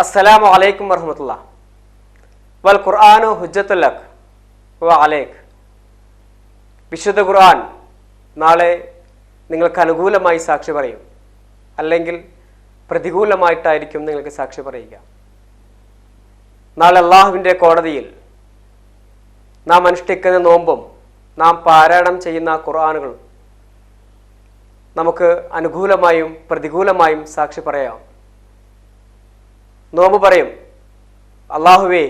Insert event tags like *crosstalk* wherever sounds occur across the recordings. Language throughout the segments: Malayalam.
അസ്സലാമു അലൈക്കും വറഹമത്തുള്ള വൽ ഖുർആാനു ഹുജ്ജത്തുല്ലഖ് വ അലേഖ് വിശുദ്ധ ഖുർആൻ നാളെ നിങ്ങൾക്ക് അനുകൂലമായി സാക്ഷി പറയും. അല്ലെങ്കിൽ പ്രതികൂലമായിട്ടായിരിക്കും നിങ്ങൾക്ക് സാക്ഷി പറയുക. നാളെ അള്ളാഹുവിന്റെ കോടതിയിൽ നാം അനുഷ്ഠിക്കുന്ന നോമ്പും നാം പാരായണം ചെയ്യുന്ന ഖുർആാനുകളും നമുക്ക് അനുകൂലമായും പ്രതികൂലമായും സാക്ഷി പറയാം. നോമ്പ് പറയും അള്ളാഹുവേ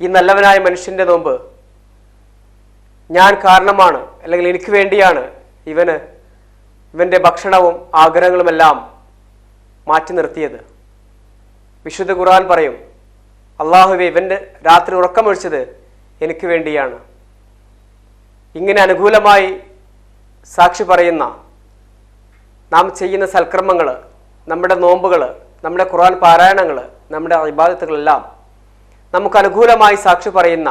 ഈ നല്ലവനായ മനുഷ്യന്റെ നോമ്പ് ഞാൻ കാരണമാണ് അല്ലെങ്കിൽ എനിക്ക് വേണ്ടിയാണ്. ഇവന് ഇവന്റെ ഭക്ഷണവും ആഗ്രഹങ്ങളുമെല്ലാം മാറ്റി നിർത്തിയത്. വിശുദ്ധ ഖുർആൻ പറയും അള്ളാഹുവെ ഇവന്റെ രാത്രി ഉറക്കമൊഴിച്ചത് എനിക്ക് വേണ്ടിയാണ്. ഇങ്ങനെ അനുകൂലമായി സാക്ഷി പറയുന്ന നാം ചെയ്യുന്ന സൽക്രമങ്ങൾ നമ്മുടെ നോമ്പുകൾ നമ്മുടെ ഖുർആൻ പാരായണങ്ങൾ നമ്മുടെ ഇബാദത്തുകളെല്ലാം നമുക്ക് അനുകൂലമായി സാക്ഷി പറയുന്ന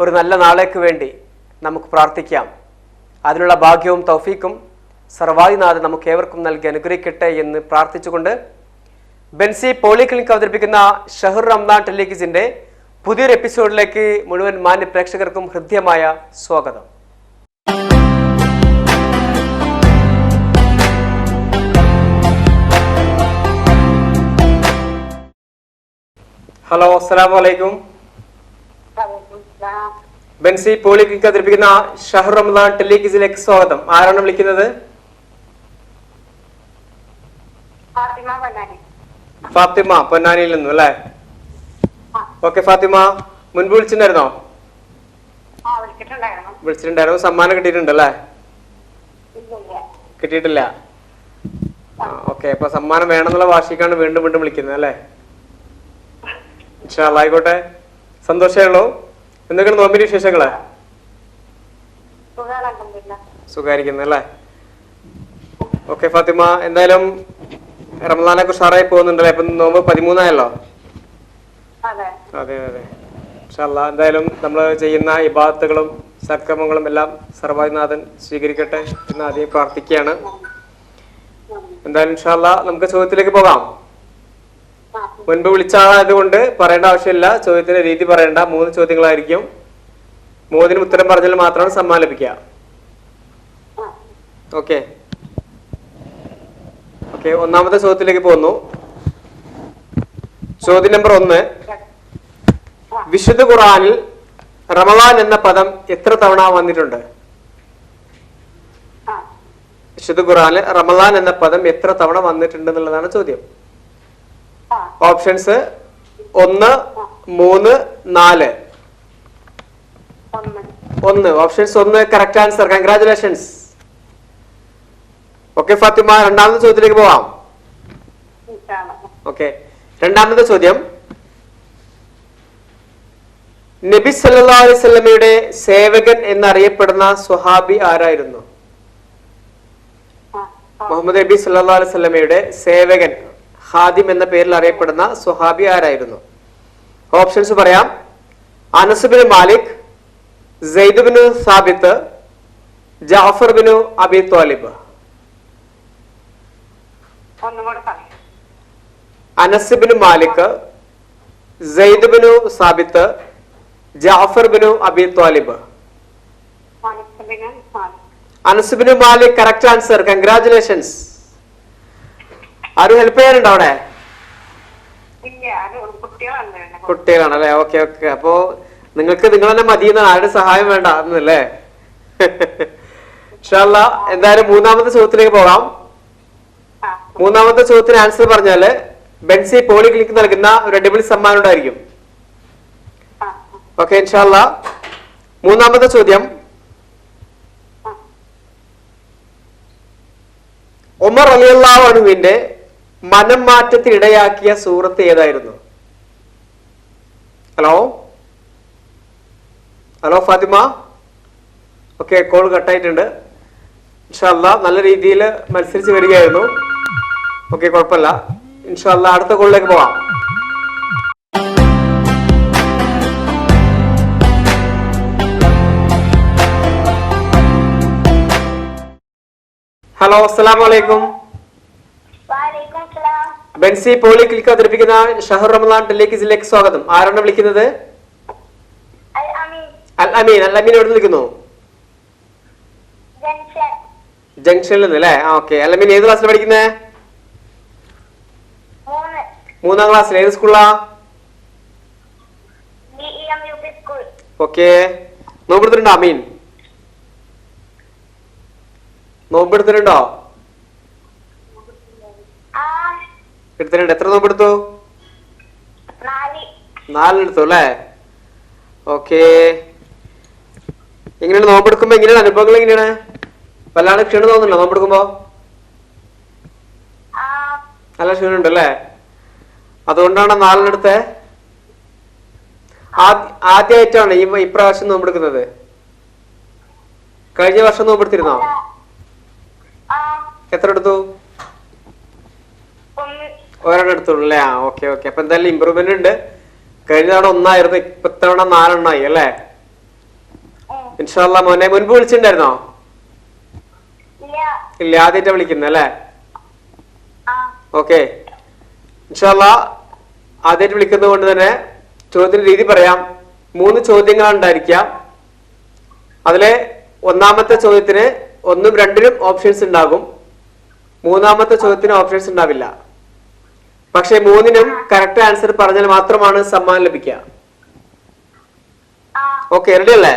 ഒരു നല്ല നാളേക്ക് വേണ്ടി നമുക്ക് പ്രാർത്ഥിക്കാം. അതിനുള്ള ഭാഗ്യവും തൗഫീക്കും സർവാദിനാഥ് നമുക്ക് ഏവർക്കും നൽകി അനുഗ്രഹിക്കട്ടെ എന്ന് പ്രാർത്ഥിച്ചുകൊണ്ട് ബെൻസി പോളിക്ലിനിക് അവതരിപ്പിക്കുന്ന ഷഹർ റംദാൻ ടെലിഗിസിന്റെ പുതിയൊരു എപ്പിസോഡിലേക്ക് മുഴുവൻ മാന്യ പ്രേക്ഷകർക്കും ഹൃദ്യമായ സ്വാഗതം. ഹലോ അസ്സലാം വലൈക്കും ബെൻസി പോളിക്ലിനിക് അവതരിപ്പിക്കുന്ന ഷഹർ റമദാൻ ടെലിഗിസിലേക്ക് സ്വാഗതം. ആരാണ് വിളിക്കുന്നത്? ഫാത്തിമ പൊന്നാനി. ഫാത്തിമ പൊന്നാനിയിൽ നിന്നും അല്ലേ? ഓക്കെ ഫാത്തിമ മുൻപ് വിളിച്ചിട്ടുണ്ടായിരുന്നോ? വിളിച്ചിട്ടുണ്ടായിരുന്നു. സമ്മാനം കിട്ടിയിട്ടുണ്ട് അല്ലേ? കിട്ടിയിട്ടില്ല. ഓക്കെ അപ്പൊ സമ്മാനം വേണമെന്നുള്ള വാശിക്കാണ് വീണ്ടും വീണ്ടും വിളിക്കുന്നത് അല്ലേ? ആയിക്കോട്ടെ. സന്തോഷമേ ഉള്ളൂ. എന്തൊക്കെയാണ് നോമ്പിന്റെ വിശേഷങ്ങൾ? സുഖായിരിക്കുന്നു അല്ലേ? ഓക്കെ ഫാത്തിമ എന്തായാലും റമദാനൊക്കെ ഉഷാറായി പോകുന്നുണ്ടല്ലേ? ഇപ്പൊ നോമ്പ് പതിമൂന്നായല്ലോ? അതെ. അതെ ഇൻഷാല്ലാ എന്തായാലും നമ്മൾ ചെയ്യുന്ന ഇബാദത്തുകളും സക്രമങ്ങളും എല്ലാം സർവാധിനാഥൻ സ്വീകരിക്കട്ടെ എന്ന് ആദ്യം പ്രാർത്ഥിക്കുകയാണ്. എന്തായാലും ഇൻഷാല്ല നമുക്ക് ചോദ്യത്തിലേക്ക് പോകാം. മുൻപ് വിളിച്ച ആളായതുകൊണ്ട് പറയേണ്ട ആവശ്യമില്ല. ചോദ്യത്തിന്റെ രീതി പറയണ്ട. മൂന്ന് ചോദ്യങ്ങളായിരിക്കും. മൂന്നിന് ഉത്തരം പറഞ്ഞാൽ മാത്രമാണ് സമ്മാനം ലഭിക്കുക. ഓക്കെ. ഓക്കെ ഒന്നാമത്തെ ചോദ്യത്തിലേക്ക് പോകുന്നു. ചോദ്യം നമ്പർ ഒന്ന്. വിശുദ്ധ ഖുറാനിൽ റമദാൻ എന്ന പദം എത്ര തവണ വന്നിട്ടുണ്ട്? വിശുദ്ധ ഖുറാനിൽ റമദാൻ എന്ന പദം എത്ര തവണ വന്നിട്ടുണ്ട് എന്നുള്ളതാണ് ചോദ്യം. ഓപ്ഷൻസ് ഒന്ന് മൂന്ന് നാല്. ഒന്ന്. ഓപ്ഷൻസ് ഒന്ന് correct answer congratulations okay Fathima രണ്ടാമത്തെ ചോദ്യത്തിലേക്ക് പോവാം. ഓക്കെ രണ്ടാമത്തെ ചോദ്യം. നബി സല്ലല്ലാഹു അലൈഹി വസല്ലമയുടെ സേവകൻ എന്നറിയപ്പെടുന്ന സ്വഹാബി ആരായിരുന്നു? മുഹമ്മദ് നബി സല്ലല്ലാഹു അലൈഹി വസല്ലമയുടെ സേവകൻ. ഹാദിം എന്ന പേരിൽ അറിയപ്പെടുന്ന സ്വഹാബി ആരായിരുന്നു? ഓപ്ഷൻസ് പറയാം. Anas bin Malik Zaid bin Thabit Jafar bin Abi Talib ഒന്നും കൂടെ പറയാം. Anas bin Malik Zaid bin Thabit Jafar bin Abi Talib Anas bin Malik correct answer congratulations ആരും ഹെൽപ്പ് ചെയ്യാനുണ്ടോ അവിടെ? ഇല്ല അത് കുട്ടികളല്ലേ കുട്ടികളാണ് അല്ലെ ഓക്കെ ഓക്കെ അപ്പോ നിങ്ങൾക്ക് നിങ്ങൾ തന്നെ മതി എന്നാണ് ആരുടെ സഹായം വേണ്ട എന്നല്ലേ? ഇഷ്ടമല്ല എന്തായാലും മൂന്നാമത്തെ ചോദ്യത്തിലേക്ക് പോകാം. മൂന്നാമത്തെ ചോദ്യത്തിന് ആൻസർ പറഞ്ഞാൽ ബെൻസി പോളിക്ലിനിക് നൽകുന്ന ഒരു അടിപൊളി സമ്മാനം ഉണ്ടായിരിക്കും. ഓക്കെ ഇൻഷാല്ല മൂന്നാമത്തെ ചോദ്യം. ഒമർ അലിയുള്ള അനുവിന്റെ മനം മാറ്റത്തിന് ഇടയാക്കിയ സൂറത്ത് ഏതായിരുന്നു? Hello? Hello Fathima? Okay call കട്ടായിട്ടുണ്ട്. ഇൻഷാല്ല നല്ല രീതിയിൽ മത്സരിച്ച് വരികയായിരുന്നു. ഓക്കെ കുഴപ്പമില്ല. ഇൻഷാല്ല അടുത്ത കോളിലേക്ക് പോവാം. ഹലോ അസ്സലാമു അലൈക്കും. വാലേക്കും സലാം ബെൻസി പോളി ക്ലിക്ക് അവതരിപ്പിക്കുന്ന ഷഹർ റമദാൻ ടെലിക്കിസിലേക്ക് സ്വാഗതം. ആരാണ് വിളിക്കുന്നത്? അൽ അമീൻ. അൽ അമീൻ. എവിടെ നിൽക്കുന്നു ജംഗ്ഷനിൽ നിന്ന് അല്ലേ? ആ ഓക്കെ. അൽ അമീൻ ഏത് ക്ലാസ്സിൽ പഠിക്കുന്നത് മൂന്ന്. ക്ലാസ്സിൽ ഏത് സ്കൂളാ സ്കൂൾ ഓക്കെ. നോമ്പെടുത്തിട്ടുണ്ടോ അമീൻ? നോമ്പെടുത്തിട്ടുണ്ടോ ആ എടുത്തിട്ടുണ്ട് എത്ര നോമ്പ് എടുത്തു? നാലെടുത്തു അല്ലേ? ഓക്കെ. എങ്ങനെയാണ് നോമ്പെടുക്കുമ്പോ എങ്ങനെയാണ്? അനുഭവങ്ങൾ എങ്ങനെയാണ്? വല്ലാണ്ട് ക്ഷീണം തോന്നുന്നുണ്ടോ നോമ്പെടുക്കുമ്പോ നല്ല ക്ഷീണുണ്ട് അല്ലേ? അതുകൊണ്ടാണ് നാലിനെടുത്തെ ആദ്യമായിട്ടാണ് ഈ ഇപ്രാവശ്യം നോമ്പെടുക്കുന്നത് കഴിഞ്ഞ വർഷം നോമ്പെടുത്തിരുന്നോ എത്ര എടുത്തു? ഒരെണ്ണം ആ ഓക്കെ ഓക്കെ അപ്പൊ എന്തായാലും ഇമ്പ്രൂവ്മെന്റ് ഉണ്ട്. കഴിഞ്ഞ തവണ ഒന്നായിരുന്നു ഇപ്പൊ തവണ നാലെണ്ണായി അല്ലേ. ഇൻഷാല്ല മോനെ മുൻപ് വിളിച്ചിട്ടുണ്ടായിരുന്നോ? ഇല്ല. ആദ്യമായിട്ട് വിളിക്കുന്നു അല്ലേ? ഓക്കെ ഇൻഷാല്ല ആദ്യമായിട്ട് വിളിക്കുന്നത് കൊണ്ട് തന്നെ ചോദ്യത്തിന്റെ രീതി പറയാം. മൂന്ന് ചോദ്യങ്ങളാണ് ഉണ്ടായിരിക്കുക. അതിലെ ഒന്നാമത്തെ ചോദ്യത്തിന് ഒന്നും രണ്ടിനും ഓപ്ഷൻസ് ഉണ്ടാകും. മൂന്നാമത്തെ ചോദ്യത്തിന് ഓപ്ഷൻസ് ഉണ്ടാവില്ല. പക്ഷെ മൂന്നിനും കറക്റ്റ് ആൻസർ പറഞ്ഞാൽ മാത്രമാണ് സമ്മാനം ലഭിക്കുക. ഓക്കെ റെഡി അല്ലേ?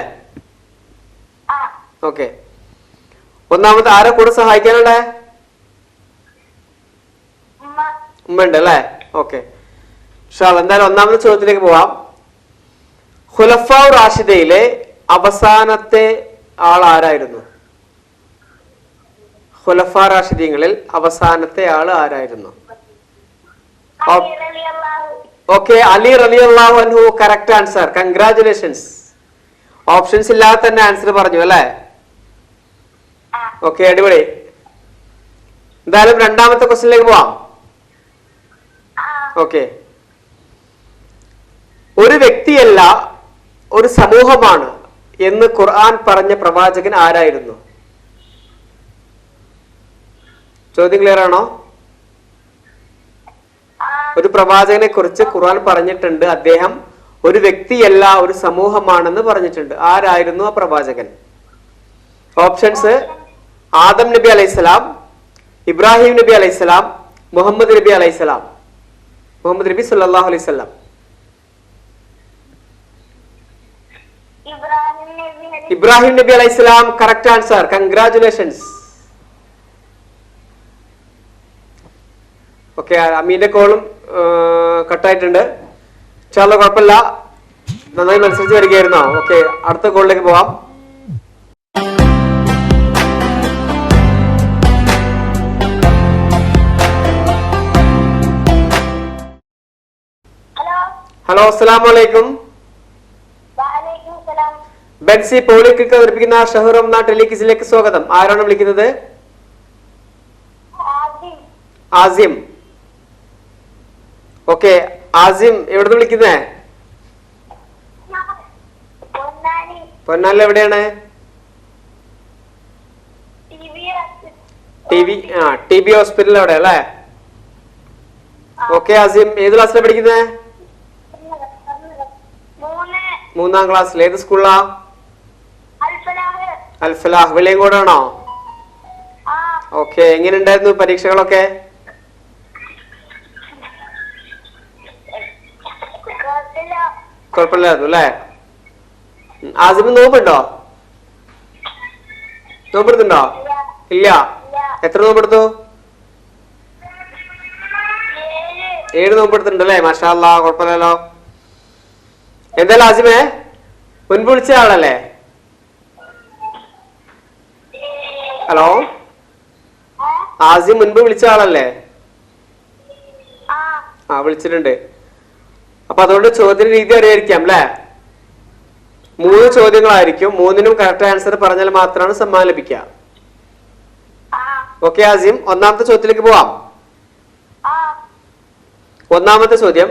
ഓക്കെ ഒന്നാമത് ആരെ കൂടെ സഹായിക്കാനുണ്ടേ? ഉമ്മ. ഉണ്ട് അല്ലേ? ഓക്കെ ഷാൾ എന്തായാലും ഒന്നാമത്തെ ചോദ്യത്തിലേക്ക് പോവാം. ഹുലഫ റാഷിദയിലെ അവസാനത്തെ ആൾ ആരായിരുന്നു? ഹുലഫ റാഷിദീങ്ങളിൽ അവസാനത്തെ ആൾ ആരായിരുന്നു? ഓക്കെ അലി റലി അള്ളാഹു അൻഹു കറക്റ്റ് ആൻസർ കൺഗ്രാചുലേഷൻസ് ഓപ്ഷൻസ് ഇല്ലാതെ തന്നെ ആൻസർ പറഞ്ഞു അല്ലേ? ഓക്കെ അടിപൊളി. എന്തായാലും രണ്ടാമത്തെ ക്വസ്റ്റിനിലേക്ക് പോവാം. ഓക്കെ ഒരു വ്യക്തിയല്ല ഒരു സമൂഹമാണ് എന്ന് ഖുർആൻ പറഞ്ഞ പ്രവാചകൻ ആരായിരുന്നു? ചോദ്യം ക്ലിയർ ആണോ? ഒരു പ്രവാചകനെ കുറിച്ച് ഖുർആൻ പറഞ്ഞിട്ടുണ്ട്. അദ്ദേഹം ഒരു വ്യക്തിയല്ല ഒരു സമൂഹമാണെന്ന് പറഞ്ഞിട്ടുണ്ട്. ആരായിരുന്നു ആ പ്രവാചകൻ? ഓപ്ഷൻസ് ആദം നബി അലൈഹിസ്സലാം ഇബ്രാഹിം നബി അലൈഹിസ്സലാം മുഹമ്മദ് നബി അലൈഹിസ്സലാം മുഹമ്മദ് നബി സല്ലല്ലാഹു അലൈഹി വസല്ലം. ഇബ്രാഹിം നബി അലൈഹിസ്സലാം കറക്റ്റ് ആൻസർ കൺഗ്രാചുലേഷൻസ് ഓക്കെ അമീന്റെ കോളും കട്ടായിട്ടുണ്ട്. ചാല കുഴപ്പമില്ല. നന്നായി മത്സരിച്ച് വരികയായിരുന്നോ. ഓക്കെ അടുത്ത കോളിലേക്ക് പോവാം. ഹലോ. അസ്സലാം വലൈക്കും ബെൻസി പോളിക്ക് അവതരിപ്പിക്കുന്ന ഷഹറും ടെലികിസിലേക്ക് ടെലിക്കിസിലേക്ക് സ്വാഗതം. ആരാണ് വിളിക്കുന്നത്? ആസിം. ഓക്കെ ആസിം എവിടുന്ന് വിളിക്കുന്നേ? പൊന്നാലിൽ എവിടെയാണ്? ടി വി ആ ടി ബി ഹോസ്പിറ്റൽ അവിടെ അല്ലേ? ഓക്കെ ആസിം ഏത് ക്ലാസ്സിലാണ് പഠിക്കുന്നേ? മൂന്ന് ക്ലാസ്സിൽ ഏത് സ്കൂളിലാ? അൽഫലാഹ്. വെളിയങ്കോടാണോ ഓക്കെ എങ്ങനെ ഉണ്ടായിരുന്നു പരീക്ഷകളൊക്കെ കുഴപ്പമില്ല കുഴപ്പമില്ലായിരുന്നു അല്ലേ? ആസിഫ് ആസിം നോമ്പുണ്ടോ? നോമ്പെടുത്തുണ്ടോ ഇല്ല. എത്ര നോമ്പെടുത്തു? ഏഴ് നോമ്പെടുത്തിട്ടുണ്ടല്ലേ നോമ്പെടുത്തിട്ടുണ്ട് അല്ലേ? മാഷാ അല്ലാ കുഴപ്പമില്ലല്ലോ. എന്തായാലും ആസിമേ മുൻപ് വിളിച്ച ആളല്ലേ? ഹലോ? ആസിം മുൻപ് വിളിച്ച ആളല്ലേ? ആ വിളിച്ചിട്ടുണ്ട്. അപ്പൊ അതുകൊണ്ട് ചോദ്യ രീതി അറിയായിരിക്കാം അല്ലേ മൂന്ന് ചോദ്യങ്ങളായിരിക്കും. മൂന്നിനും കറക്റ്റ് ആൻസർ പറഞ്ഞാൽ മാത്രമാണ് സമ്മാനം ലഭിക്കുക. ഓക്കെ ആസിം ഒന്നാമത്തെ ചോദ്യത്തിലേക്ക് പോവാം. ഒന്നാമത്തെ ചോദ്യം.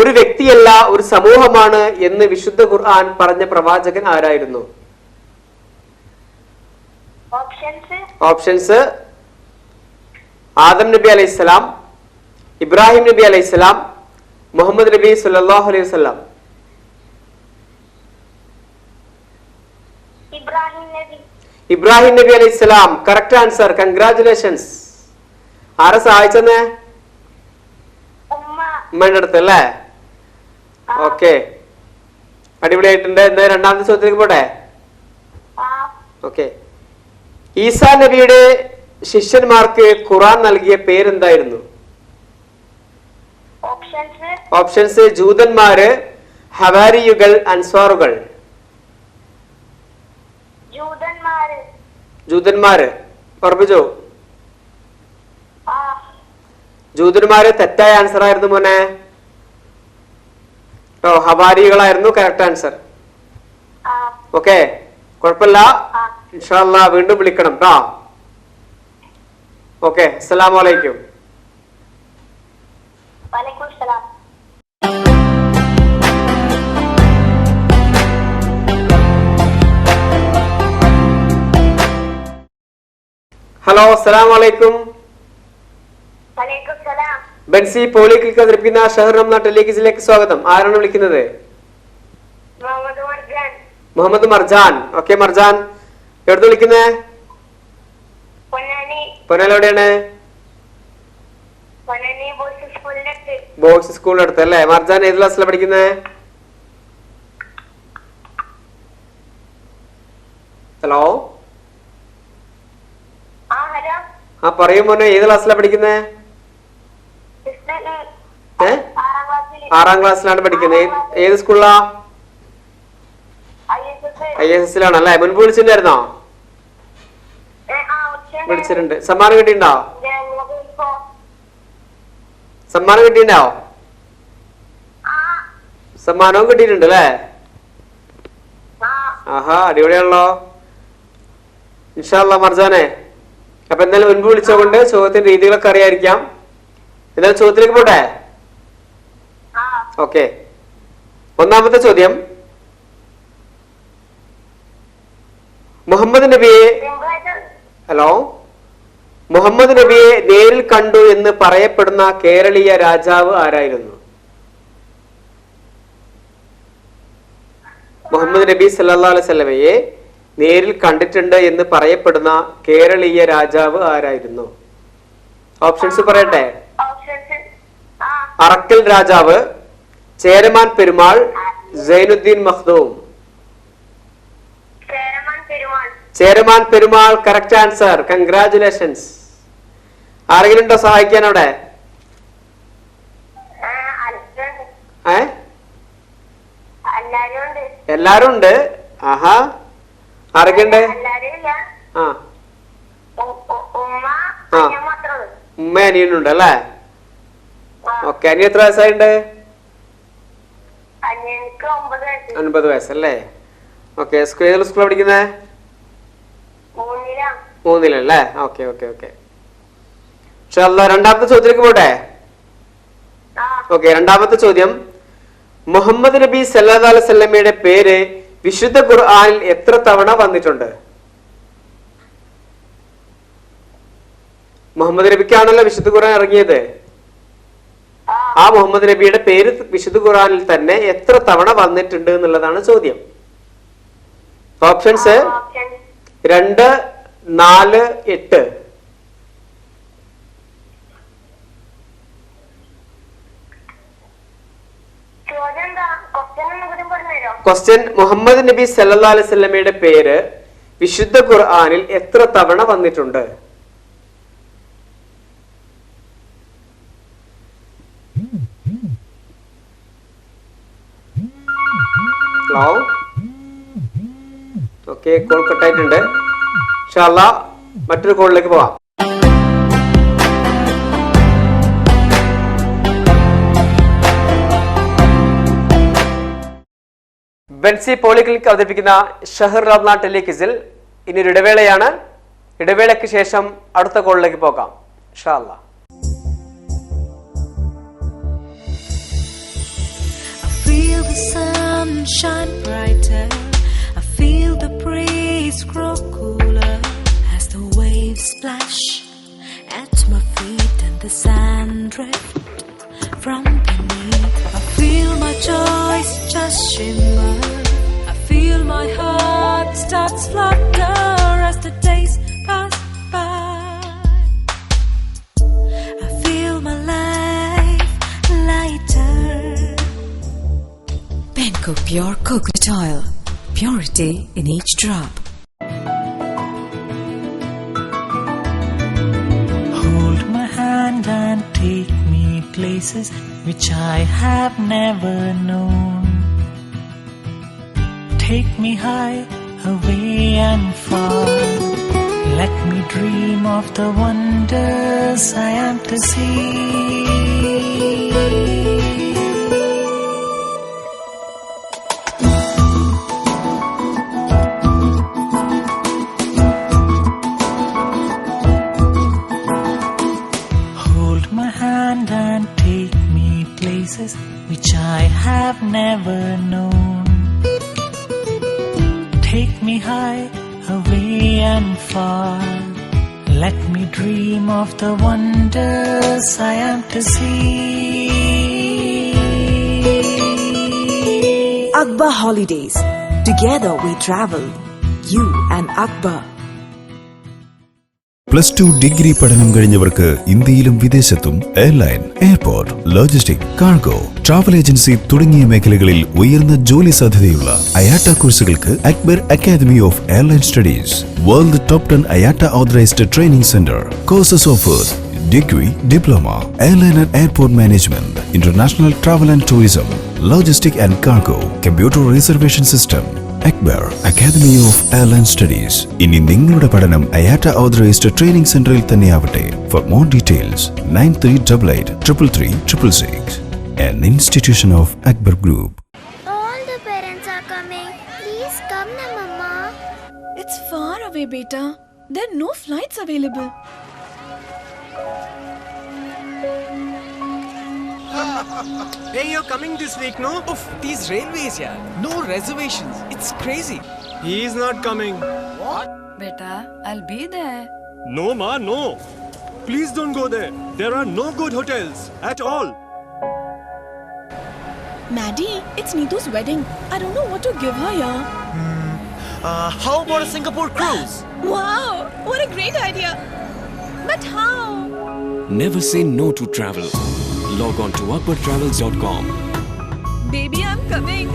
ഒരു വ്യക്തിയല്ല ഒരു സമൂഹമാണ് എന്ന് വിശുദ്ധ ഖുർആൻ പറഞ്ഞ പ്രവാചകൻ ആരായിരുന്നു? ഓപ്ഷൻസ്. ആദം നബി അലൈഹിസ്സലാം ഇബ്രാഹിം നബി അലൈഹി സ്വലാം മുഹമ്മദ് നബി സല്ലാഹു അലൈഹി വസല്ലം. ഇബ്രാഹിം നബി. അലൈഹി സ്വലാം കറക്റ്റ് ആൻസർ കൺഗ്രാചുലേഷൻസ് ആരെ സഹായിച്ചെന്നേ? ഉമ്മ. ഉമ്മയുടെ അടുത്ത് അല്ലേ? ഓക്കെ അടിപൊളിയായിട്ടുണ്ട്. എന്താ രണ്ടാമത്തെ ചോദ്യത്തിലേക്ക് പോട്ടെ? ഓക്കെ ഈസാ നബിയുടെ ശിഷ്യന്മാർക്ക് ഖുറാൻ നൽകിയ പേരെന്തായിരുന്നു? ഓപ്ഷൻസ് ജൂതന്മാര് ഹവാരിയുകൾ അൻസ്വാറുകൾ. ജൂതന്മാര്. ഓർമ്മിച്ചോ? ജൂതന്മാര് തെറ്റായ ആൻസർ ആയിരുന്നു മോനെ. ഓ ഹവാരികളായിരുന്നു കറക്റ്റ് ആൻസർ ഓക്കെ കുഴപ്പമില്ല. ഇൻഷാല്ല വീണ്ടും വിളിക്കണം കേട്ടോ ഓക്കെ അസ്സലാമു അലൈക്കും. വലൈക്കും ഹലോ അസ്സലാമു ബെൻസി വലൈക്കും സലാം ബെൻസി പോളിക്ലിക്ക് അവതരിപ്പിക്കുന്ന ഷഹർ റംന ടെലിഗിസിലേക്ക് സ്വാഗതം. ആരാണ് വിളിക്കുന്നത്? മുഹമ്മദ് മർജാൻ. ഓക്കെ മർജാൻ. എവിടെ വിളിക്കുന്നേ? പൊന്നാല എവിടെയാണ്? ബോയ്സ് സ്കൂളിനടുത്ത് അല്ലേ? മർജാൻ ഏത് ക്ലാസ്സിലാണ് പഠിക്കുന്നത് ഹലോ. ആ പറയും മോനെ ഏത് ക്ലാസ്സിലാണ് പഠിക്കുന്നത് ഏ? ആറാം ക്ലാസ്സിലാണ് പഠിക്കുന്നത് ഏത്- സ്കൂളിലാ ഐ എസ് എസിലാണ് അല്ലേ? മുൻപ് വിളിച്ചിട്ടുണ്ടായിരുന്നോ? വിളിച്ചിട്ടുണ്ട്. സമ്മാനം കിട്ടിയിട്ടുണ്ടോ? സമ്മാനം കിട്ടിയിട്ടുണ്ടാവോ സമ്മാനവും കിട്ടിയിട്ടുണ്ട് അല്ലേ? ആഹാ അടിപൊളിയാണല്ലോ. ഇൻഷാല്ല മർജാനെ. അപ്പൊ എന്തായാലും മുൻപ് വിളിച്ചുകൊണ്ട് ചോദ്യത്തിന്റെ രീതികളൊക്കെ അറിയാതിരിക്കാം എന്തായാലും ചോദ്യത്തിലേക്ക് പോട്ടെ? ഓക്കെ. ഒന്നാമത്തെ ചോദ്യം. മുഹമ്മദ് നബിയെ ഹലോ? മുഹമ്മദ് നബിയെ നേരിൽ കണ്ടു എന്ന് പറയപ്പെടുന്ന കേരളീയ രാജാവ് ആരായിരുന്നു? മുഹമ്മദ് നബി സല്ലാ അലൈഹി വസല്ലമയെ നേരിൽ കണ്ടിട്ടുണ്ട് എന്ന് പറയപ്പെടുന്ന കേരളീയ രാജാവ് ആരായിരുന്നു? ഓപ്ഷൻസ് പറയട്ടെ. അറക്കൽ രാജാവ് Cheraman Perumal Zainuddin Makhdoom. Cheraman Perumal. Correct answer congratulations ആരെങ്കിലും ഉണ്ടോ സഹായിക്കാൻ അവിടെ? ഏ? എല്ലാരും ഉണ്ട്. ആഹാ. ആരൊക്കെ ഉണ്ട്? ആ. ആ. ഉമ്മ അനിയനുണ്ട് അല്ലേ. ഓക്കെ അനിയൻ എത്ര വയസ്സായിട്ടുണ്ട് ഒൻപത് വയസ്സല്ലേ? ഓക്കെ സ്കൂൾ സ്കൂളിൽ പഠിക്കുന്നേ? മൂന്നിലല്ലേ? Okay okay okay. പക്ഷെ രണ്ടാമത്തെ ചോദ്യത്തിലേക്ക് പോട്ടെ? ഓക്കെ രണ്ടാമത്തെ ചോദ്യം. മുഹമ്മദ് നബി സല്ലല്ലാഹു അലൈഹി വസല്ലമയുടെ പേര് വിശുദ്ധ ഖുർആാനിൽ എത്ര തവണ വന്നിട്ടുണ്ട്? മുഹമ്മദ് നബിക്കാണല്ലോ വിശുദ്ധ ഖുർആൻ ഇറങ്ങിയത്. ആ. മുഹമ്മദ് നബിയുടെ പേര് വിശുദ്ധ ഖുർആാനിൽ തന്നെ എത്ര തവണ വന്നിട്ടുണ്ട് എന്നുള്ളതാണ് ചോദ്യം. ഓപ്ഷൻസ് ഓപ്ഷൻ രണ്ട് നാല് എട്ട് ചോദ്യം എന്താ ക്വസ്റ്റ്യൻ ഒന്നും കൂടി പറഞ്ഞുതരോ ക്വസ്റ്റ്യൻ മുഹമ്മദ് നബി സല്ലല്ലാഹു അലൈഹി വസല്ലമയുടെ പേര് വിശുദ്ധ ഖുർആാനിൽ എത്ര തവണ വന്നിട്ടുണ്ട്? ഹലോ? ഓക്കെ കോൾ കട്ടായിട്ടുണ്ട്. ഇൻഷാല്ലാ മറ്റൊരു കോളിലേക്ക് പോവാം. ബെൻസി പോളിക്ലിനിക് അവതരിപ്പിക്കുന്ന ഷഹർ റബ്ന ടെലിക്കിസിൽ ഇനി ഒരു ഇടവേളയാണ് ഇടവേളയ്ക്ക് ശേഷം അടുത്ത കോളിലേക്ക് പോകാം I feel the sun shine brighter. I feel the breeze grow cooler as the waves splash at my feet and the sand drift from beneath. I feel my joys just shimmer. I feel my heart starts flutter as the days pass by. I feel my life lighter. Benko Pure Coconut Oil. Purity in each drop. Places which I have never known. Take me high, away and far. Let me dream of the wonders I am to see. Of the wonders I am to see. Akbar Holidays. Together we travel. You and Akbar. Plus two degree പഠനം കഴിഞ്ഞവർക്ക് ഇന്ത്യയിലും വിദേശത്തും airline airport logistic cargo travel agency IATA മേഖലകളിൽ ഉയർന്ന ജോലി സാധ്യതയുള്ള അയാട്ട കോഴ്സുകൾക്ക് Akbar academy of airline studies world top ten IATA authorised training centre courses of degree diploma airline and airport management international travel and tourism logistic and cargo computer reservation system Akbar academy of airline studies ഇനി നിങ്ങളുടെ പഠനം അയാറ്റ ഓതറൈസ്ഡ് ട്രെയിനിംഗ് സെന്ററിൽ തന്നെയാവട്ടെ for more details nine three double eight triple three triple six an institution of Akbar Group. All the parents are coming. Please come na, Mama. It's far away, beta. There are no flights available. Hey, you're coming this week, no? Oof, these railways, yeah. No reservations. It's crazy. He's not coming. What? Beta, I'll be there. No, Ma, no. Please don't go there. There are no good hotels at all. Maddie, it's Neetu's wedding. I don't know what to give her, yeah. Uh, how about a Singapore cruise? Wow, what a great idea. But how? Never say no to travel. Log on to akbartravels.com. Baby, I'm coming. *laughs*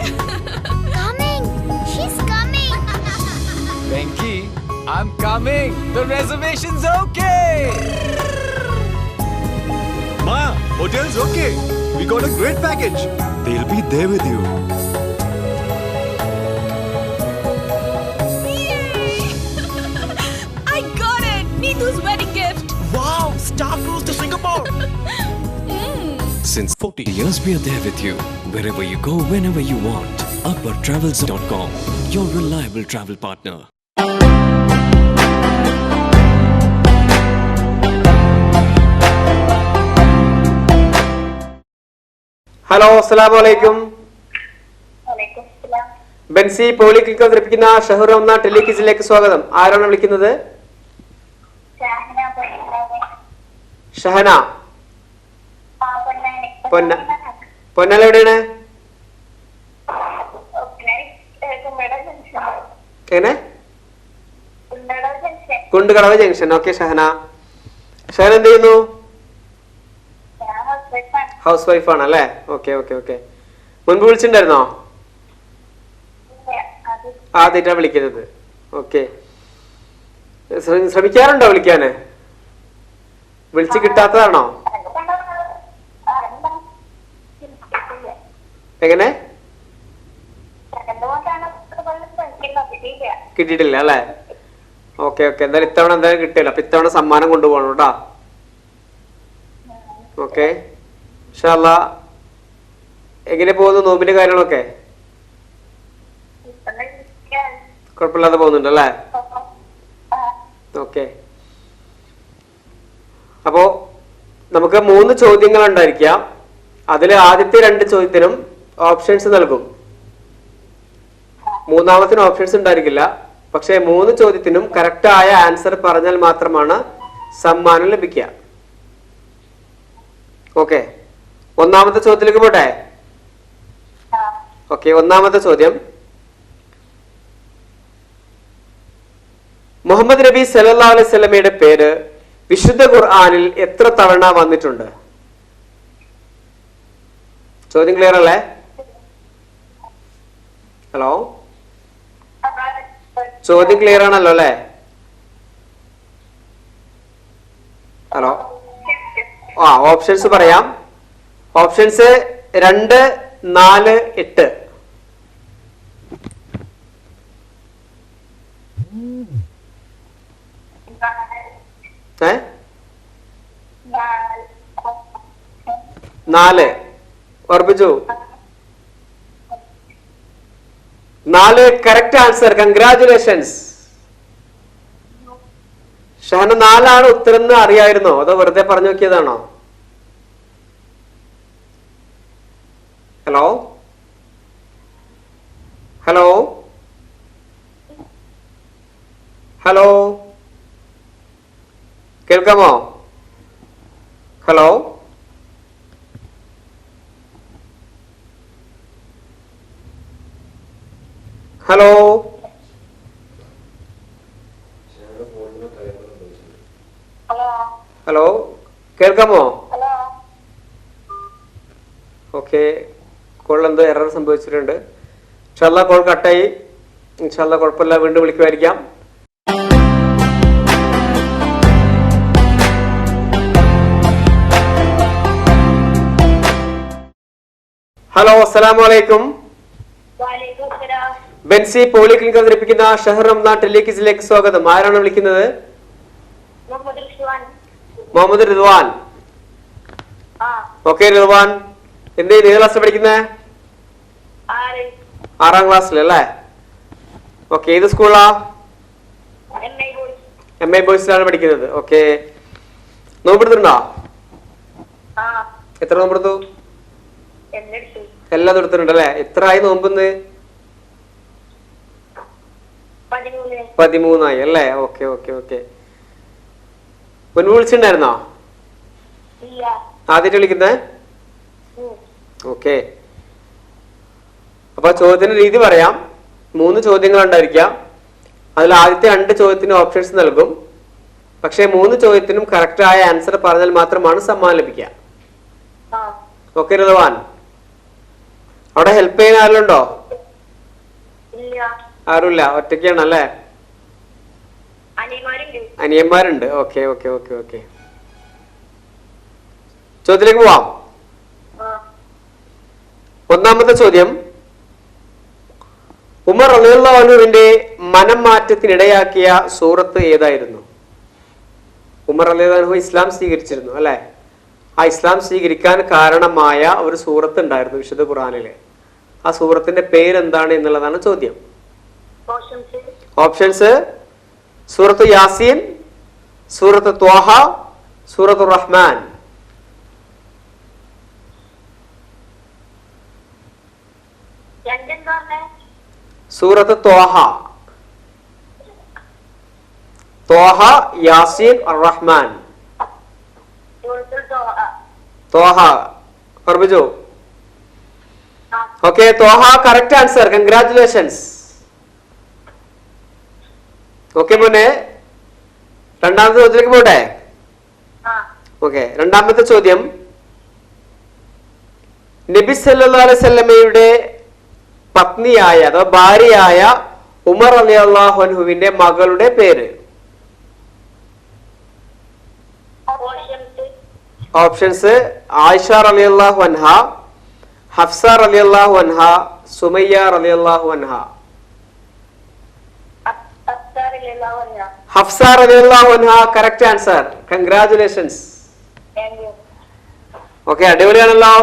Coming. She's coming. Venki, I'm coming. The reservation's okay. Ma, hotel's okay. We got a great package. They'll be there with you. Yay! *laughs* I got it! Neetu's wedding gift. Wow, Star Cruise to Singapore. *laughs* Since 40 years, we are there with you. Wherever you go, whenever you want. akbartravels.com. Your reliable travel partner. Hello അസ്സലാം വലൈക്കും വലൈക്കും സ്സലാം. ബെൻസി പോളിക്ലിക്ക് അവതരിപ്പിക്കുന്ന ഷഹൂർ എന്ന ടെലിക്വിസിലേക്ക് സ്വാഗതം ആരാണ് വിളിക്കുന്നത് ഷാഹിന പൊന്നാനി. ഷഹന ആ, പൊന്നാനി. പൊന്ന പൊന്നാല എവിടെയാണ്. എങ്ങനെ? Junction. Kundukadavu junction. Okay Shahana. Shahana എന്ത് ചെയ്യുന്നു? ഹൗസ് വൈഫ് ആണ്. അല്ലേ? Okay okay okay. മുൻപ് വിളിച്ചിട്ടുണ്ടായിരുന്നോ? ആദ്യമായിട്ടാണ് വിളിക്കുന്നത്. ഓക്കെ. ശ്രമിക്കാറുണ്ടോ വിളിക്കാന്? വിളിച്ച് കിട്ടാത്തതാണോ അത് കണ്ടോ? ആ, എന്താ? ഇല്ല. എങ്ങനെ? കിട്ടിട്ടില്ല. കിട്ടിയിട്ടില്ല. അല്ലേ? Okay okay. എന്തായാലും ഇത്തവണ എന്തായാലും കിട്ടില്ല അപ്പൊ ഇത്തവണ സമ്മാനം കൊണ്ടുപോകണം കേട്ടോ. ഓക്കെ. ഷാല്ല എങ്ങനെ പോകുന്നു നോമ്പിന്റെ കാര്യങ്ങളൊക്കെ. കുഴപ്പമില്ലാതെ പോകുന്നുണ്ട് അല്ലേ? ഓക്കെ. അപ്പോ നമുക്ക് മൂന്ന് ചോദ്യങ്ങൾ ഉണ്ടായിരിക്കാം അതിൽ ആദ്യത്തെ രണ്ട് ചോദ്യത്തിനും ഓപ്ഷൻസ് നൽകും. മൂന്നാമത്തിന് ഓപ്ഷൻസ് ഉണ്ടായിരിക്കില്ല. പക്ഷേ മൂന്ന് ചോദ്യത്തിനും കറക്റ്റ് ആയ ആൻസർ പറഞ്ഞാൽ മാത്രമാണ് സമ്മാനം ലഭിക്കുക. ഓക്കെ ഒന്നാമത്തെ ചോദ്യത്തിലേക്ക് പോട്ടെ? ഓക്കെ ഒന്നാമത്തെ ചോദ്യം. മുഹമ്മദ് നബി സല്ലാ അലൈഹി സ്വലമയുടെ പേര് വിശുദ്ധ ഖുർആാനിൽ എത്ര തവണ വന്നിട്ടുണ്ട്? ചോദ്യം ക്ലിയർ അല്ലേ? ഹലോ ചോദ്യം ക്ലിയർ ആണല്ലോ അല്ലേ? ഹലോ ആ ഓപ്ഷൻസ് പറയാം. ഓപ്ഷൻസ് രണ്ട് നാല് എട്ട്. നാല്. ഓർപ്പിച്ചു നാല് കറക്റ്റ് ആൻസർ കൺഗ്രാചുലേഷൻസ് ഷഹന നാലാണ് ഉത്തരം എന്ന് അറിയായിരുന്നോ? അതോ വെറുതെ പറഞ്ഞു നോക്കിയതാണോ? ഹലോ? ഹലോ? ഹലോ? കേൾക്കാമോ? ഹലോ? കേൾക്കാമോ? ഓക്കെ. കോളിൽ എന്തോ എറർ സംഭവിച്ചിട്ടുണ്ട്. ഇൻഷാല്ല കോൾ കട്ടായി. ഇൻഷാല്ല കുഴപ്പമില്ല. വീണ്ടും വിളിക്കുമായിരിക്കാം. ഹലോ അസ്സലാമു വലൈക്കും ബെൻസി പോളി ക്ലിനിക് അവതരിപ്പിക്കുന്ന ഷഹർ റംദാൻ ടെലിക്കിസിലേക്ക് സ്വാഗതം. ആരാണ് വിളിക്കുന്നത്? മുഹമ്മദ് റിദ്വാൻ. ഓക്കെ റിദ്വാൻ. എന്ത് ഏത് ക്ലാസ് പഠിക്കുന്നേ? ആറാം. ക്ലാസ്സിൽ അല്ലേ? ഓക്കെ ഏത് സ്കൂളാ എം ഐ ബോയ്സിലാണ് പഠിക്കുന്നത്. ഓക്കെ നോമ്പെടുത്തിട്ടുണ്ടോ? എത്ര നോമ്പെടുത്തു? എല്ലാം എടുത്തിട്ടുണ്ട് അല്ലേ? എത്ര ആയി നോമ്പെന്ന്? പതിമൂന്നായി അല്ലേ? ഓക്കെ ഓക്കെ ഓക്കെ മുൻപ് വിളിച്ചിട്ടുണ്ടായിരുന്നോ? ആദ്യമായിട്ട് വിളിക്കുന്നത് ഓക്കെ. അപ്പൊ ചോദ്യത്തിന്റെ രീതി പറയാം. മൂന്ന് ചോദ്യങ്ങൾ ഉണ്ടായിരിക്കാം. അതിൽ ആദ്യത്തെ രണ്ട് ചോദ്യത്തിന് ഓപ്ഷൻസ് നൽകും. പക്ഷേ മൂന്ന് ചോദ്യത്തിനും കറക്റ്റ് ആയ ആൻസർ പറഞ്ഞാൽ മാത്രമാണ് സമ്മാനം ലഭിക്കുക. ഓക്കെ ഋതുവാൻ അവിടെ ഹെൽപ്പ് ചെയ്യാൻ ആരുണ്ടോ ആരുമില്ല. ഒറ്റയ്ക്കാണ് അല്ലേ അനിയന്മാരുണ്ട്. Okay okay okay okay. ചോദ്യത്തിലേക്ക് പോവാം. ഒന്നാമത്തെ ചോദ്യം. ഉമർ അലിയുള്ളവിന്റെ മനം മാറ്റത്തിനിടയാക്കിയ സൂറത്ത് ഏതായിരുന്നു? ഉമർ അലിഹു ഇസ്ലാം സ്വീകരിച്ചിരുന്നു അല്ലെ? ആ ഇസ്ലാം സ്വീകരിക്കാൻ കാരണമായ ഒരു സൂറത്ത് ഉണ്ടായിരുന്നു വിശുദ്ധ ഖുറാനിൽ ആ സൂറത്തിന്റെ പേരെന്താണ് എന്നുള്ളതാണ് ചോദ്യം. ഓപ്ഷൻസ് സൂറത്ത് യാസീൻ സൂറത്ത് ത്വാഹ സൂറത്ത് റഹ്മാൻ. സൂറത്ത് ത്വാഹ. ത്വാഹ യാസീൻ റഹ്മാൻ. ത്വാഹ. ഓർമ്മിച്ചു? ഓക്കെ ത്വാഹ കറക്റ്റ് ആൻസർ. കൺഗ്രാറ്റുലേഷൻസ് ഓക്കെ മോനെ. രണ്ടാമത്തെ ചോദ്യത്തിലേക്ക് പോട്ടെ? ഓക്കെ രണ്ടാമത്തെ ചോദ്യം. നബി സല്ലല്ലാഹു അലൈഹി വസല്ലമയുടെ പത്നിയായ അഥവാ ഭാര്യയായ ഉമർ അലി അള്ളാഹു അൻഹുവിന്റെ മകളുടെ പേര്? ഓപ്ഷൻസ് ആയിഷ അലി അള്ളാഹു അൻഹ ഹഫ്സ അലി അള്ളാഹു അൻഹ സുമയ്യ അലി അള്ളാഹു അൻഹ. ഹഫ്സ അള്ളാഹു അൻഹ കറക്റ്റ് ആൻസർ കൺഗ്രാചുലേഷൻസ് ഓക്കെ അടിപൊളിയാണല്ലോ.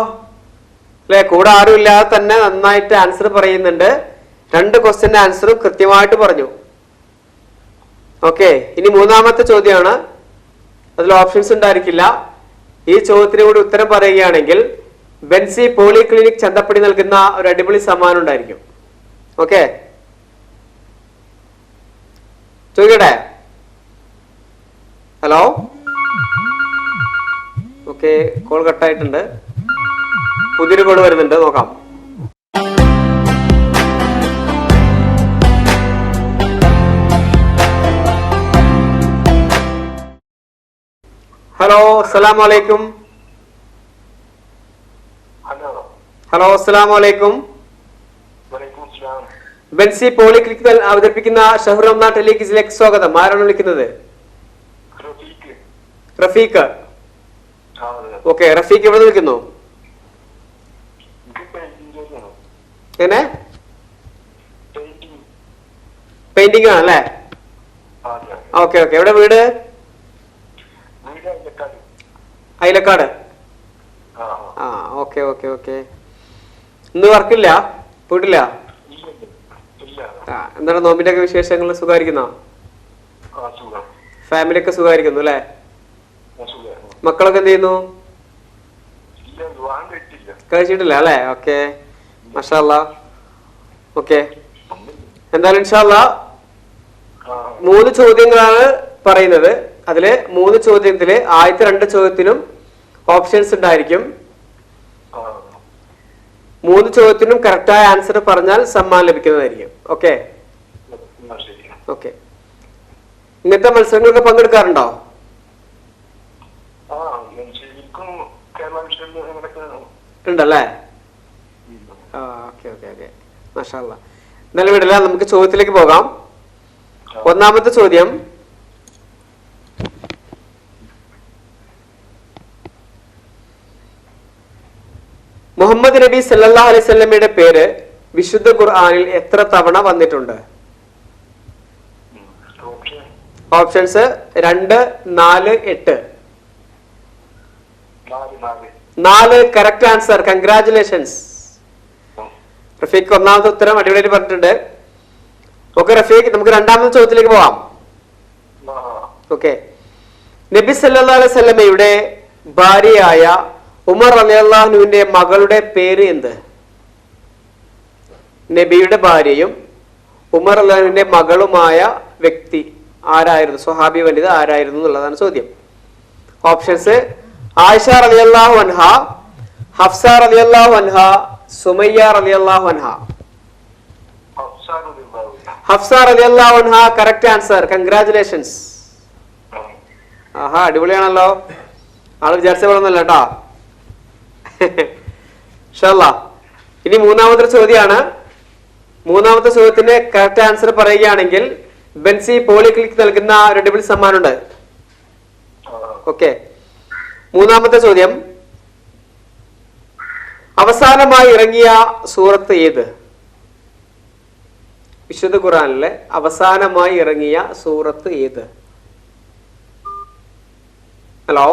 അല്ലെ കൂടെ ആരും ഇല്ലാതെ തന്നെ നന്നായിട്ട് ആൻസർ പറയുന്നുണ്ട്. രണ്ട് ക്വസ്റ്റ്യന്റെ ആൻസറും കൃത്യമായിട്ട് പറഞ്ഞു. ഓക്കെ ഇനി മൂന്നാമത്തെ ചോദ്യമാണ്. അതിൽ ഓപ്ഷൻസ് ഉണ്ടായിരിക്കില്ല. ഈ ചോദ്യത്തിന് കൂടി ഉത്തരം പറയുകയാണെങ്കിൽ ബെൻസി പോളി ക്ലിനിക് ചന്തപ്പടി നൽകുന്ന ഒരു അടിപൊളി സമ്മാനം ഉണ്ടായിരിക്കും. ഓക്കെ ചോദിക്കട്ടെ? ഹലോ ഓക്കെ കോൾ കട്ടായിട്ടുണ്ട് പുതിയൊരു കോൾ വരുന്നുണ്ട് നോക്കാം. ഹലോ അസ്സലാം വലൈക്കും ഹലോ അസ്സലാം വലൈക്കും ബെൻസി പോളിക്ലിനിക്കൽ അവതരിപ്പിക്കുന്ന ഷഹർ റംനാ ടെലിക്സിലേക്ക് സ്വാഗതം. ആരാണ് വിളിക്കുന്നത്? റഫീഖ്. ഓക്കെ റഫീഖ് എവിടെ നിൽക്കുന്നു? എങ്ങനെ? പെയിന്റിംഗ്. ആണല്ലേ ഓക്കെ ഓക്കെ. എവിടെ വീട്? അയിലക്കാട്. ആ ഓക്കെ ഓക്കെ ഓക്കെ. ഇന്ന് വർക്കില്ല പോയിട്ടില്ല എന്താണ് നോമ്പിന്റെ ഒക്കെ വിശേഷങ്ങൾ സുഖമായിരിക്കുന്നോ? ഫാമിലി ഒക്കെ സുഖമായിരിക്കുന്നു അല്ലേ? മക്കളൊക്കെ എന്ത് ചെയ്യുന്നു? കഴിച്ചിട്ടില്ല അല്ലേ? ഓക്കെ. മഷാല്ല ഓക്കെ. എന്തായാലും ഇൻഷാല്ല മൂന്ന് ചോദ്യങ്ങളാണ് പറയുന്നത്. അതിൽ മൂന്ന് ചോദ്യത്തിൽ ആദ്യത്തെ രണ്ട് ചോദ്യത്തിനും ഓപ്ഷൻസ് ഉണ്ടായിരിക്കും. മൂന്ന് ചോദ്യത്തിനും കറക്റ്റായ ആൻസർ പറഞ്ഞാൽ സമ്മാനം ലഭിക്കുന്നതായിരിക്കും. ഓക്കെ. ഓക്കെ ഇങ്ങനത്തെ മത്സരങ്ങളൊക്കെ പങ്കെടുക്കാറുണ്ടോ? ഉണ്ടല്ലേ? ആ ഓക്കെ ഓക്കെ ഓക്കെ മഷാല്ല എന്നാലും വിടില്ല നമുക്ക് ചോദ്യത്തിലേക്ക് പോകാം. ഒന്നാമത്തെ ചോദ്യം. മുഹമ്മദ് നബി സല്ലാ അലൈഹി സ്വലമയുടെ പേര് വിശുദ്ധ ഖുർആാനിൽ എത്ര തവണ വന്നിട്ടുണ്ട്? ഓപ്ഷൻസ് രണ്ട് നാല് എട്ട്. നാല് കറക്റ്റ് ആൻസർ കൺഗ്രാചുലേഷൻസ് റഫീഖ് ഒന്നാമത്തെ ഉത്തരം അടിപൊളിയായിട്ട് പറഞ്ഞിട്ടുണ്ട്. ഓക്കെ റഫീഖ് നമുക്ക് രണ്ടാമത്തെ ചോദ്യത്തിലേക്ക് പോവാം. ഓക്കെ നബി സല്ലല്ലാഹു അലൈഹി വസല്ലമയുടെ ഭാര്യയായ ഉമർ റളിയല്ലാഹുവിന്റെ മകളുടെ പേര് എന്ത്? നബിയുടെ ഭാര്യയും ഉമർ അള്ളാഹുവിന്റെ മകളുമായ വ്യക്തി. ആരായിരുന്നു? സ്വഹാബി വനിത ആരായിരുന്നു എന്നുള്ളതാണ് ചോദ്യം. ഓപ്ഷൻസ് ആയിഷ റളിയല്ലാഹു അൻഹ ഹഫ്സ റളിയല്ലാഹു അൻഹ സുമയ്യ റളിയല്ലാഹു അൻഹ. ഹഫ്സ റളിയല്ലാഹു അൻഹ കറക്റ്റ് ആൻസർ കൺഗ്രാചുലേഷൻസ് ആഹാ അടിപൊളിയാണല്ലോ. ആൾ വിചാരിച്ച പോലെ ഒന്നല്ല കേട്ടോ. ഇൻഷാല്ലാ ഇനി മൂന്നാമത്തെ ചോദ്യമാണ്. മൂന്നാമത്തെ ചോദ്യത്തിന്റെ കറക്റ്റ് ആൻസർ പറയുകയാണെങ്കിൽ ബെൻസി പോളിക്ലിക്ക് നൽകുന്ന ഒരു ഡബിൾ സമ്മാനമുണ്ട്. ഓക്കെ. മൂന്നാമത്തെ ചോദ്യം. അവസാനമായി ഇറങ്ങിയ സൂറത്ത് ഏത്? വിശുദ്ധ ഖുറാനിലെ അവസാനമായി ഇറങ്ങിയ സൂറത്ത് ഏത്? ഹലോ?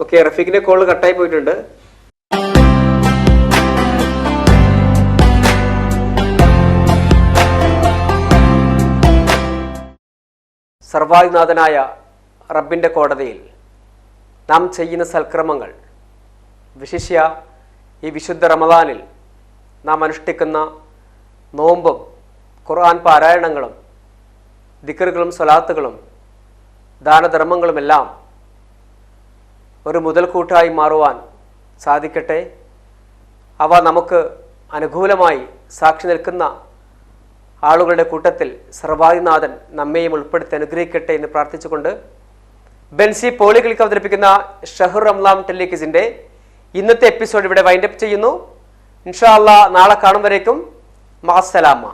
ഓക്കെ റഫീഖിന്റെ കോൾ കട്ടായി പോയിട്ടുണ്ട്. സർവാധിനാഥനായ റബ്ബിന്റെ കോടതിയിൽ നാം ചെയ്യുന്ന സൽക്രമങ്ങൾ വിശിഷ്യ ഈ വിശുദ്ധ റമദാനിൽ നാം അനുഷ്ഠിക്കുന്ന നോമ്പും ഖുർആൻ പാരായണങ്ങളും ദിക്കറുകളും സ്വലാത്തുകളും ദാനധർമ്മങ്ങളുമെല്ലാം ഒരു മുതൽക്കൂട്ടായി മാറുവാൻ സാധിക്കട്ടെ. അവ നമുക്ക് അനുകൂലമായി സാക്ഷി നിൽക്കുന്ന ആളുകളുടെ കൂട്ടത്തിൽ സർവാദിനാഥൻ നമ്മെയും ഉൾപ്പെടുത്തി അനുഗ്രഹിക്കട്ടെ എന്ന് പ്രാർത്ഥിച്ചുകൊണ്ട് ബെൻസി പോളികളിക്ക് അവതരിപ്പിക്കുന്ന ഷഹർ റംലാം ടെലിക്കിസിന്റെ ഇന്നത്തെ എപ്പിസോഡ് ഇവിടെ വൈൻഡപ്പ് ചെയ്യുന്നു. ഇൻഷാ നാളെ കാണും വരേക്കും. മാസലാമ